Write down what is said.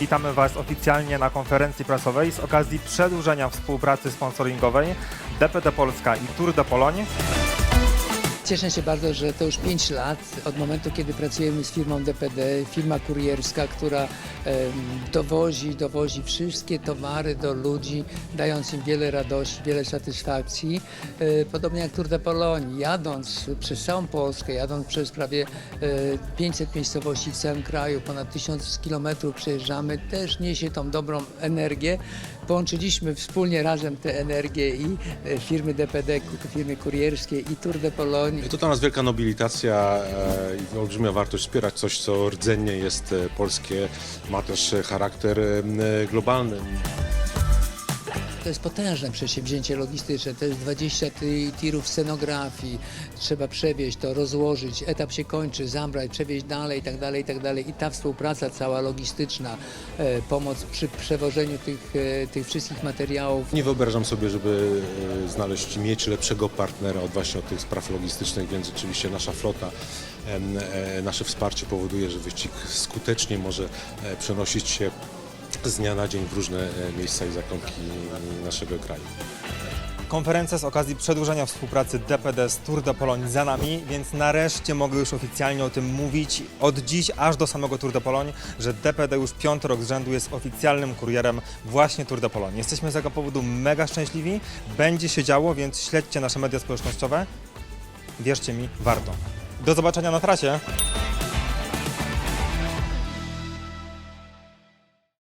Witamy Was oficjalnie na konferencji prasowej z okazji przedłużenia współpracy sponsoringowej DPD Polska i Tour de Pologne. Cieszę się bardzo, że to już 5 lat od momentu, kiedy pracujemy z firmą DPD, firma kurierska, która dowozi, dowozi wszystkie towary do ludzi, dając im wiele radości, wiele satysfakcji. E, Podobnie jak Tour de Pologne, jadąc przez całą Polskę, jadąc przez prawie e, 500 miejscowości w całym kraju, ponad 1000 kilometrów przejeżdżamy, też niesie tą dobrą energię. Połączyliśmy wspólnie razem tę energię i e, firmy DPD, firmy kurierskie i Tour de Pologne. To dla nas wielka nobilitacja e, i olbrzymia wartość wspierać coś, co rdzennie jest e, polskie, ma też charakter e, globalny. To jest potężne przedsięwzięcie logistyczne, to jest 20 ty- tirów scenografii, trzeba przewieźć to, rozłożyć, etap się kończy, zabrać, przewieźć dalej, i tak dalej, i tak dalej. I ta współpraca cała logistyczna, e, pomoc przy przewożeniu tych, e, tych wszystkich materiałów. Nie wyobrażam sobie, żeby e, znaleźć, mieć lepszego partnera od właśnie od tych spraw logistycznych, więc rzeczywiście nasza flota, nasze wsparcie powoduje, że wyścig skutecznie może przenosić się z dnia na dzień w różne e, miejsca i zakątki naszego kraju. Konferencja z okazji przedłużenia współpracy DPD z Tour de Pologne za nami, więc nareszcie mogę już oficjalnie o tym mówić od dziś aż do samego Tour de Pologne, że DPD już piąty rok z rzędu jest oficjalnym kurierem właśnie Tour de Pologne. Jesteśmy z tego powodu mega szczęśliwi, będzie się działo, więc śledźcie nasze media społecznościowe. Wierzcie mi, warto. Do zobaczenia na trasie!